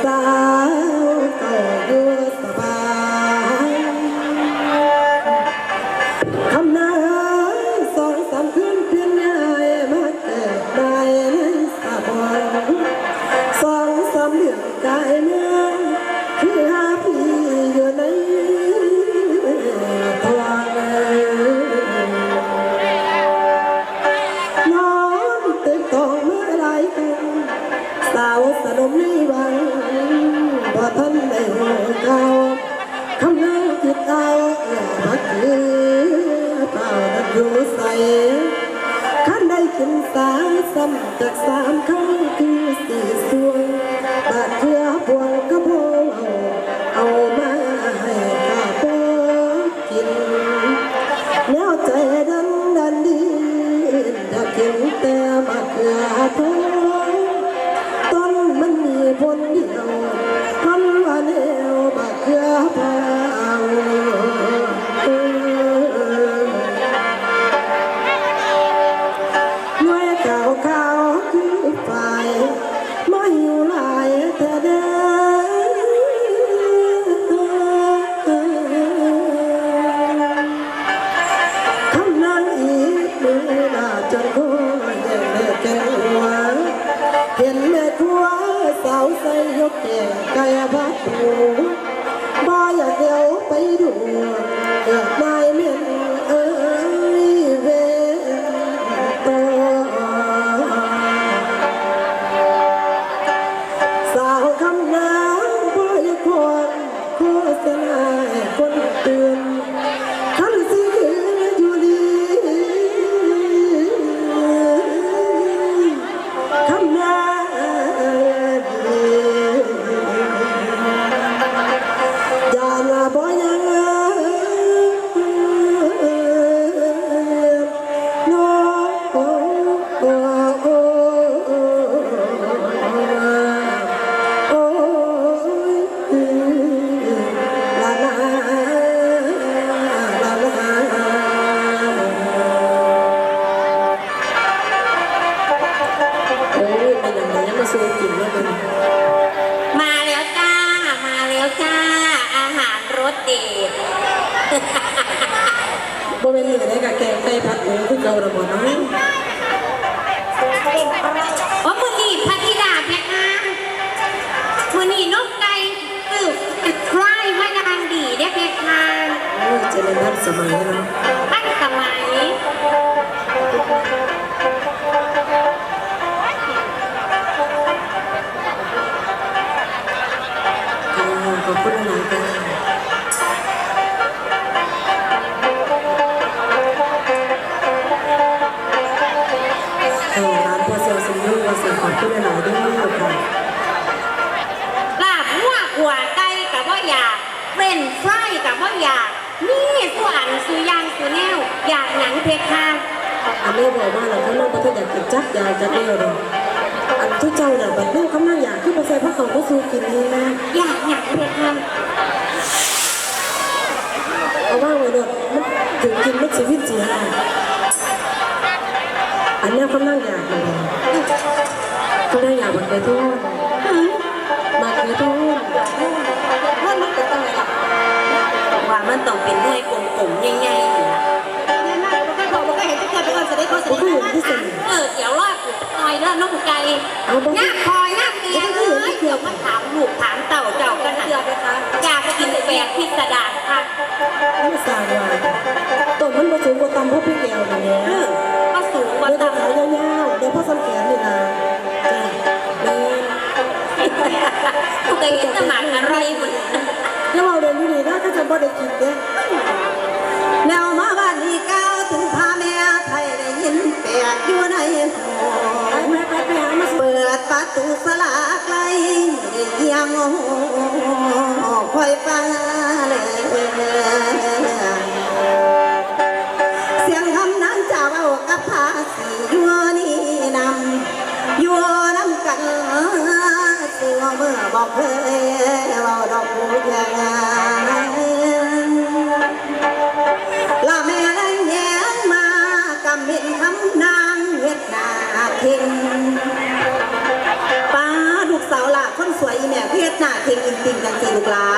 Bye. ำจากสามคำคือสี่ส่วนบาด จนคอยแดงแม่แก้วหัวเห็นแม่ทัวสาวใส่ยกแก่กายพัดหู บ่เป็นเหนือได้กับแกงไก่ผัดหมูคือเก่าละบ่เนาะโอ้มือนี่พัทธิดาเพชรนะมือนี่นกไก่ตึกคล้ายมาดังดีได้เพชรนะโอ้ยเจริญทันสมัยเนาะตั้งสมัยค่ะขอบคุณหลายค่ะ ขอบคุณหลายๆเด้วยค่ะลาบหัวขัวไก่กับว่าอยากเป็นไฟรายกับว่าอยากนี่ส่วนสุยางสุแนวอยากหนังเพชรค่ะอันนี้บอกว่าเราเขาเล่าประเทศอยากกินจักยาวจักเดียวเลยอันทุกเจ้าเนี่ยบัดนี้เขานั่งอยากขึ้นมาใส่พระเขาก็สู้กินนี่นะอยากหนังเพชรค่ะเอาว่าไว้ด้วยมันถึงกินไม่ชีวิตจริงอะอันเนี้ยเขานั่งอยากเลย เขานั่งอยากบักไก่ทอดมาไก่ทอดว่ามันเป็นอะไรล่ะว่ามันต้องเป็นด้วยกลมๆใหญ่ๆอยู่นะผมก็เห็นที่สุดเออเดี๋ยวรอดหน่อยแล้วน้องไก่เอาบ่หน้าคอยหน้าเตียงเลยเดี๋ยวมาถามลูกถามเต่าเจ้ากันนะอยากกินแปลกพิสดารค่ะไม่สางว่าต้นมันผสมกับตำพราะพี่แก้วนี่แหละเออก็สูงก ว่าเดี๋ยวต่ขายาวๆเดี๋ยวพ่อสังแขนนี่นะจ้ะแม่ำเคยเห็นสมัครอะไรหมดแล้วเราเดินที่นี่นะก็จะบ่ได้กินเด้แล้วมาบ้านนี้ก้าวถึงพาแม่ไทยได้ยินแปลกอยู่ในหอไปแม่ไปไปหามาสิเปิดประตูสลาไกลได้เอียงคอยฟัง อกเคยเว้าดอกผู้ยังไงลาแม่ได้แย้งมากำมินคำนางเฮ็ดนาทิ้งป้าลูกสาวล่ะคนสวยอีแม่เฮ็ดนาเข่งจริงๆจังสิลูกลา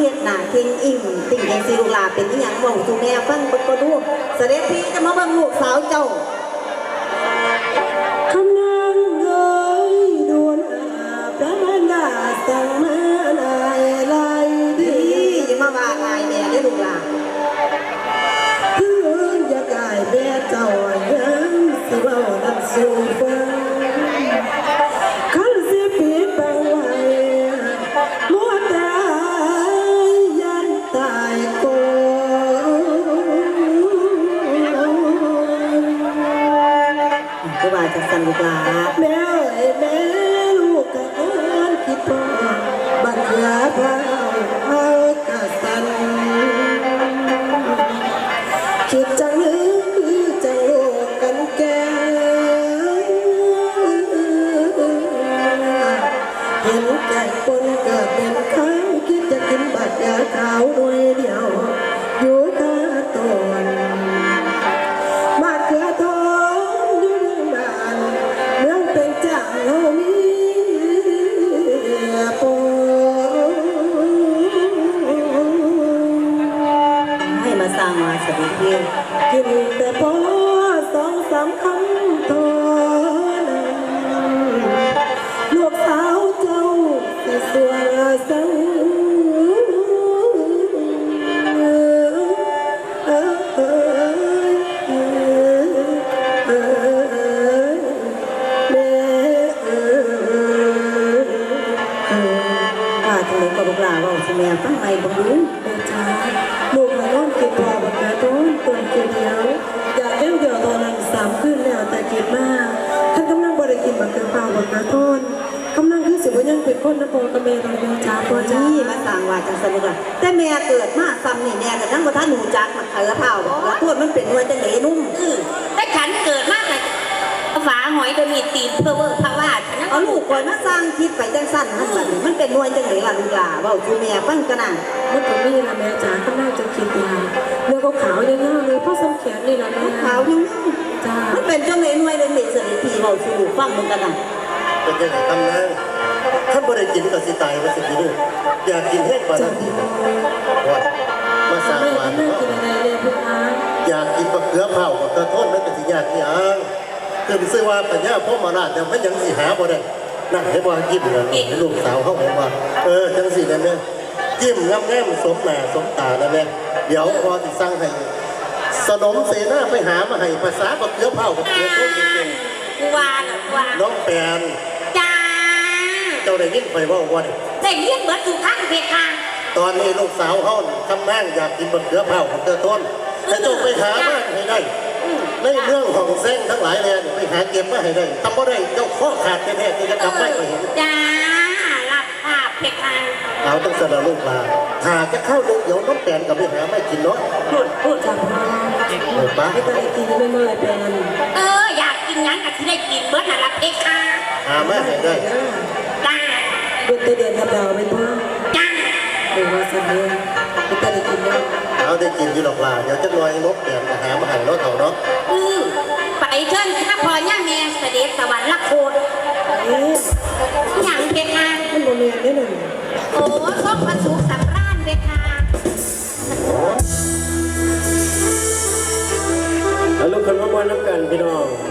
เฮ็ดหน้าเข่งอิ่งติ่งแดงสีลูกหลาเป็นอีหยังเว้าสู่แม่ฟังเบิ่งก็ดูเสด็จพี่จะมาเบิ่งลูกสาวเจ้าคำนางเอ้ยดวนอาพระมารดาสา ป็นคนนะโปกับแม่ตอนแม่จ๋าพ่อจ๋านี่มาสร้างว่าจังซั่นลูกหลาแต่แม่เกิดมาซ้ำนี่แม่ก็ยังบ่ทันรู้จักมันเขือเผาดอกว่าโทษมันเป็นหน่วยจังไดนุ่มอือแต่ฉันเกิดมาแต่ฝาหอยจะมีตีนเพื่อเวอร์พระว่าฉันเอาลูกก่อนมาสร้างคิดไปจังซั่นมันบัดนี้มันเป็นหน่วยจังไดล่ะลูกหลาเว้าสู่แม่ฟังกันน่ะมันถึงนี่ละแม่จ๋ากำลังจะคิดยาเนื้อขาวยังง่าเลยพ่อสมเขียนนี่ละแม่ขาวยังง่าจ้ามันเป็นจังไดหน่วยเรื่องนี้เสด็จพี่เว้าสู่ลูกฟังมือนกันน่ะเป็นยังไงทำนะ ท่านบ่ได้กินก็สิตายว่าสิกินลูกอยากกินแห้งกว่าจ้านั้นพี่ว่ามาสร้างแม่หวานแม่กินอะไรเลยพี่อาอยากกินบะเขือเผาบะเขือโทษมันก็สิยากที่อ่างคือไปซื้อว่าปัญญาพ่อมาราชเนี่ยมันยังสิหาบ่ได้นั่นให้ว่ายิ้มเลยลูกสาวเขาบอกว่า เออจังสินะแม่ยิ้มงามแง่มสมหน้าสมตานะแม่เดี๋ยวพอสิสั่งให้สนมเสนาไปหามาให้ภาษาบะเขือเผาบะเขือโทษจริงกูว่าน่ะกูว่าๆน้องแปน จ้าเจ้าได้ยินไปว่าว่าเนี่ยได้เลี้ยงเบิดทุกครั้งเพคะตอนนี้ลูกสาวเขาทำนั่งอยากกินบะเขือเผาของเธอต้นให้เจ้าไปหามาให้ได้ในเรื่องของเส้นทั้งหลายเลยไปหาเก็บมาให้ได้ทำบ่ได้เจ้าข้อขาดแน่ๆที่จะกลับไปไปเห็นจ้ารับ ภาพเพคะเอาต้องสละลูกลาหาจะเข้าลูกเดี๋ยวน้องแปนกับไปหาไม่กินเนาะพูดพูดจ้าพ่อเออป้าไม่ต้องกินไม่เมื่อยเป็นเอออยากกินงั้นก็ที่ได้กินเบิดน่ะรับเพคะหามาให้ได้จ้าเป็นเดือนกับดาวเป็นพ่อจ้าหรือว่าสันเดือนไม่ต้องกินแล้วเอาได้กินอยู่ดอกลาเดี๋ยวจะลอยนกแปนหามาให้เนาะเถ่าเนาะอือไปเชิญข้าพอย่าแม่เสด็จสวรรคโคตเโอ้ส้มประสุกสำราญเพคะแล้วลูกคนมาบอลน้ำกันพี่น้อง